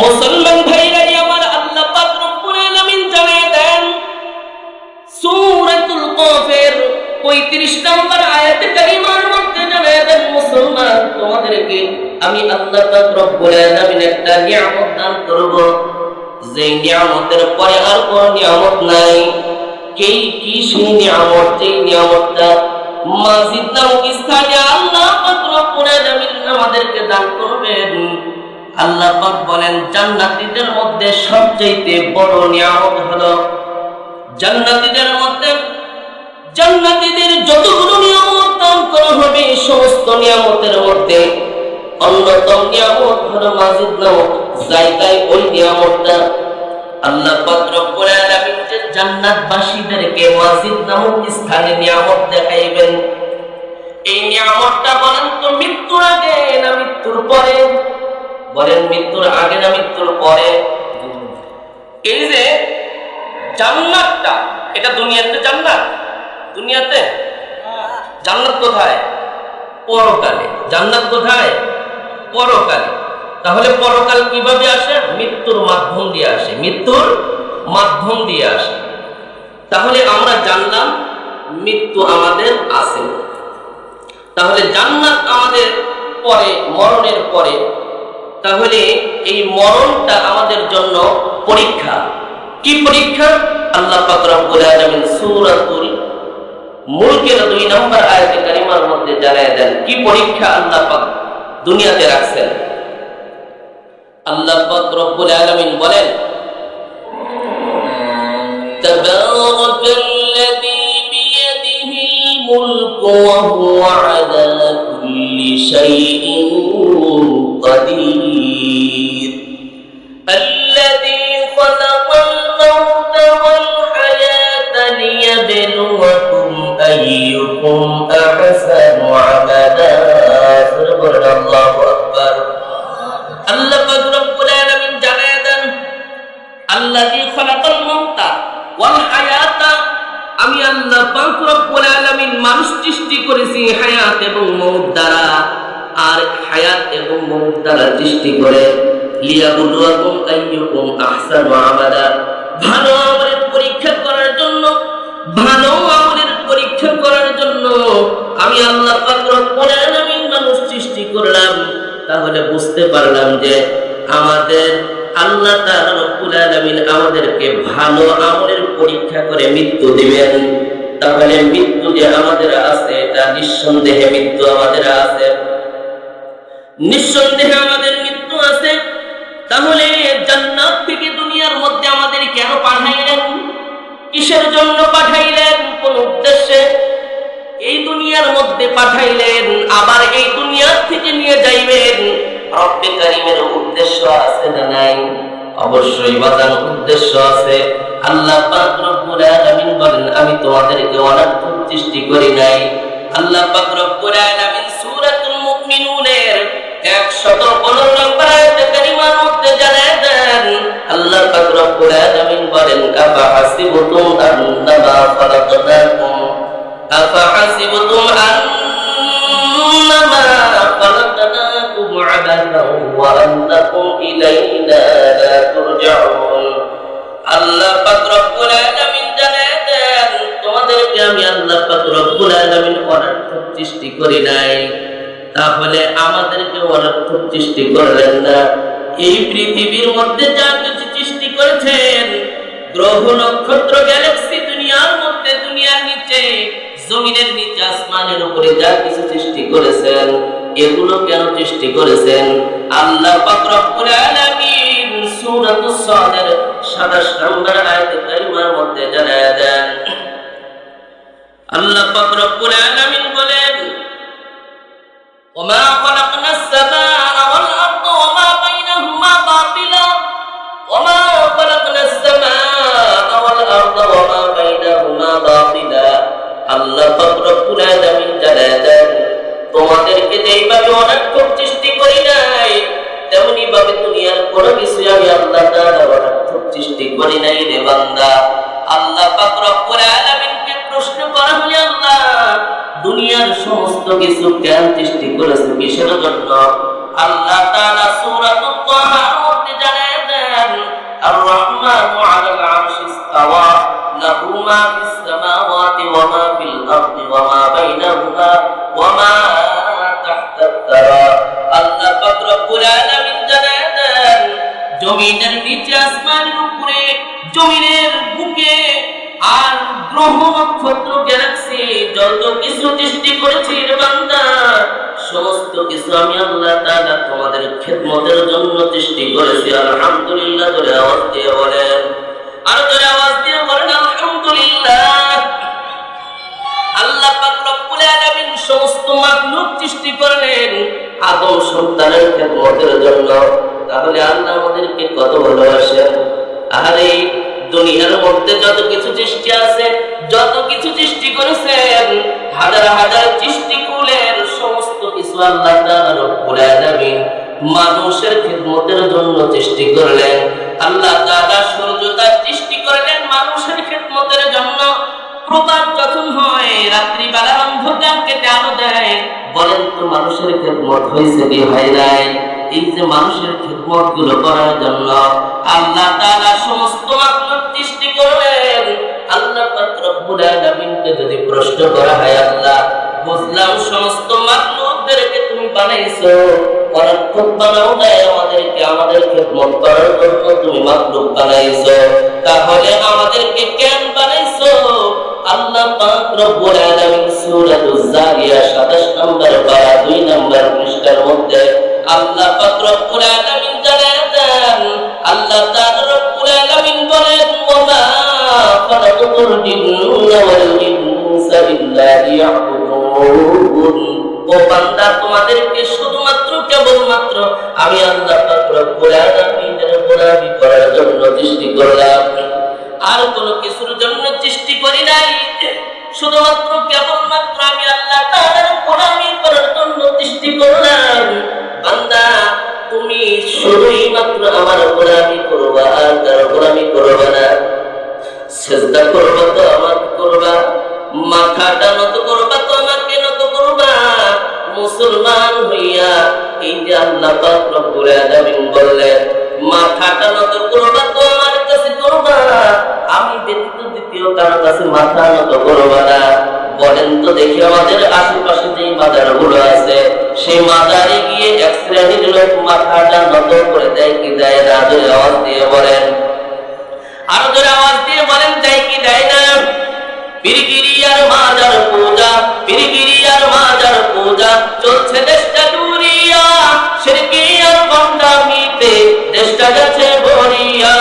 মুসলমান ভাইরাই আমার আল্লাহ পাক রব্বুল আলামিন জানিয়ে দেন, সূরাতুল কাফের 35 নম্বর আয়াতে কারিমার মধ্যে জানিয়ে দেন, মুসলমান, তোমাদেরকে আমি আল্লাহ পাক রব্বুল আলামিন একটা নিয়ামত দান করব। যে নিয়ামতের পরে আর কোনো নিয়ামত নাই। কেই কি সেই নিয়ামত? যে নিয়ামতটা মাসজিদ নামক স্থানে আল্লাহ পাক রব্বুল আলামিন আমাদেরকে দান করবেন। আল্লাহ পাক বলেন, জান্নাতীদের মধ্যে সবচেয়ে বড় নিয়ামত হলো, জান্নাতীদের মধ্যে জান্নাতীদের যতগুলো নিয়ামত দান করা হবে সমস্ত নিয়ামতের মধ্যে অন্যতম নিয়ামত হলো মাজিদ নামক জায়গায় ওই নিয়ামতটা আল্লাহ পাক রব্বুল আলামিন যে জান্নাতবাসীদেরকে মাজিদ নামক স্থানে নিয়ামত দেখাইবেন। এই নিয়ামতটা বলেন তো, মৃত্যুর আগে না মৃত্যুর পরে? বলেন মৃত্যুর আগে না মৃত্যুর পরে? এই যে জান্নাতটা, এটা দুনিয়াতে জান্নাত? দুনিয়াতে? জান্নাত কোথায়? পরকালে। জান্নাত কোথায়? পরকালে। তাহলে পরকাল কীভাবে আসে? মৃত্যুর মাধ্যম দিয়ে আসে। মৃত্যুর মাধ্যম দিয়ে আসে। তাহলে আমরা জানলাম মৃত্যু আমাদের আছে। তাহলে জান্নাত আমাদের পরে, মরণের পরে তাহলে এই মরণটা আমাদের জন্য পরীক্ষা কি পরীক্ষা আল্লাহ পাক রব্বুল আলামিন সূরাতুল মুলকের দুই নম্বর আয়াতে কারিমার মধ্যে জানায় দেন কি পরীক্ষা আল্লাহ পাক দুনিয়াতে রাখছেন আল্লাহ পাক রব্বুল আলামিন বলেন تبارك الذي بيده الملك وهو على كل شيء قدير আমি মানুষ সৃষ্টি করেছি হায়াত এবং মউত দ্বারা, আর হায়াত এবং মউত দ্বারা সৃষ্টি করে। ভালো আমলের পরীক্ষা করার জন্য, ভালো আমলের পরীক্ষা করার জন্য আমি আল্লাহ পাক রব্বুল করলাম, তাহলে বুঝতে পারলাম যে আমাদের আল্লাহ আমাদেরকে ভালো আমলের পরীক্ষা করে মৃত্যু দিবেন। তাহলে মৃত্যু যে আমাদের আছে, এটা নিঃসন্দেহে মৃত্যু আমাদের আছে। নিঃসন্দেহে আমাদের মৃত্যু আছে। তাহলে জান্নাত থেকে দুনিয়ার মধ্যে আমাদের কেন পাঠাইলেন? কিসের জন্য পাঠাইলেন? রব্বে কারিমের উদ্দেশ্য আছে না নাই? অবশ্যই বাজার উদ্দেশ্য আছে। আল্লাহ পাক রব্বুল আলামিন বলেন, আমি তোমাদেরকে অনার্থক সৃষ্টি করি নাই। আল্লাহ পাক রব্বুল আলামিন সূরাতুল মুমিনুনের নম্বর আয়াতে কারিমার মধ্যে জানায় দেন, আল্লাহ পাক রব্বুল আলামিন বলেন হাসিবতুম আন্নামা খালাকনাকুম? আফা হাসিবতুম عبثا وأنكم إلينا لا ترجعون আল্লাহ পাক রব্বুল আলামিন জানায় দেন তোমাদেরকে আমি আল্লাহ পাক রব্বুল আলামিন অনর্থক সৃষ্টি করি নাই তাহলে আমাদেরকে অনর্থক সৃষ্টি করলেন না এই পৃথিবীর মধ্যে যা কিছু সৃষ্টি করেছেন গ্রহ নক্ষত্র গ্যালাক্সি দুনিয়ার মধ্যে দুনিয়ার নিচে জমিনের নিচে আসমানের উপরে যা কিছু সৃষ্টি করেছেন এগুলো কেন সৃষ্টি করেছেন? আল্লাহ পাক রব্বুল আলামিন সূরাতুস সাদের 27 নম্বর আয়াতে কারিমার মধ্যে জানায় দেন। আল্লাহ পাক রব্বুল আলামিন বলেন তোমাদেরকে যেইভাবে অনাক্ষ সৃষ্টি করি নাই, তেমনি ভাবে দুনিয়ার কোন কিছু আমি আল্লাহ তাআলা অনাক্ষ সৃষ্টি করি নাই রে বান্দা। আল্লাহ পাক রব্বুল আলামিনকে প্রশ্ন করা হলে আল্লাহ, দুনিয়ার সমস্ত কিছু কেন সৃষ্টি করেছে কিসের জন্য? আল্লাহ তাআলা সূরাতুত তাহা মধ্যে জানায় আর রহমান আলাল আরশি ইস্তাওয়া। ما في السماوات وما في الأرض وما بينهما وما تحت الثرى الله পাক রব্বুল من জানান জমিনের নিচে, আসমানের উপরে, জমিনের বুকে আর গ্রহ নক্ষত্র গ্যালাক্সি, যত কিছু সৃষ্টি করেছি বান্দা, সমস্ত কিছু আমি আল্লাহ তাআলা তোমাদের খেদমতের জন্য সৃষ্টি করেছি। আলহামদুলিল্লাহ করে আওয়াজ দিয়ে বলেন। আর করে আওয়াজ দিয়ে বলেন সমস্ত মাখলুক সৃষ্টি করলেন আদম সন্তানের খেদমতের জন্য। তাহলে আল্লাহ আমাদেরকে কত ভালোবাসেন আরে দুনিয়ার মধ্যে যত কিছু সৃষ্টি আছে, যত কিছু সৃষ্টি করেছেন, হাজার হাজার সৃষ্টিকুলের সমস্ত কিছু আল্লাহ তাআলা রব্বুল আলামিন মানুষের খেদমতের জন্য সৃষ্টি করলেন। আল্লাহ তাআলা সৃষ্টি করলেন মানুষের খেদমতের জন্য যখন হয় রাত্রিবেলা অন্ধকার কেটে আলো দেয়। বলেন তো, মানুষের খেদমত হয়েছে কি হয় নাই? এই যে মানুষের খেদমতগুলো করার জন্য আল্লাহ সমস্ত সৃষ্টি করলেন। আল্লাহ যদি প্রশ্ন করা হয়, আল্লাহ, বুঝলাম সমস্ত মাখলুকদেরকে তুমি বানাইছো বানাও নাই আমাদেরকে, আমাদের খেদমত করার জন্য তুমি মাখলুক বানাইছো। তাহলে আমাদেরকে কেন আল্লাহ পাক রব্বুল আলামিন সূরাতুজ জারিয়া 27 নম্বর পারা 2 নম্বর পৃষ্ঠার মধ্যে আল্লাহ পাক রব্বুল আলামিন জানায় দেন, আল্লাহ তাআলা রব্বুল আলামিন বলেন ওয়া খালাকুল জিন্না ওয়াল ইনসা ইল্লা লিয়াবুদুন। ও বান্দা, তোমাদেরকে শুধুমাত্র কেবলমাত্র আমি আল্লাহ পাক রব্বুল আলামিনের করার জন্য সৃষ্টি করলাম। আর কোন কিছুর জন্য সৃষ্টি করি নাই। শুধুমাত্র কেবলমাত্র আমি আল্লাহ গোলামি করার জন্য সৃষ্টি করলাম। বান্দা, তুমি শুধুই মাত্র আমার গোলামি করবা, আর কারও গোলামি করবা না। করবা তো আমাকে করবা, মাথাটা নত করবা তো আমাকে নত করবা। মুসলমান হইয়া এই যে আল্লাহ পাক রব্বুল আলামিন বললেন, মাথাটা নত করবা কারও কাছে মাথা নত না বলেন তো দেখি আমাদের আশেপাশে যে আছে, সেই গিয়ে এক শ্রেণির লোক মাথাটা নত করে দেয় কি দেয় না? আওয়াজ দিয়ে বলেন। আরও আওয়াজ দিয়ে বলেন কি দেয় না? পিরিগিরি আর মাজার পূজা পিরিগিরি আর মাজার পূজা, চলছে দেশটা দেশটা গেছে ভরিয়া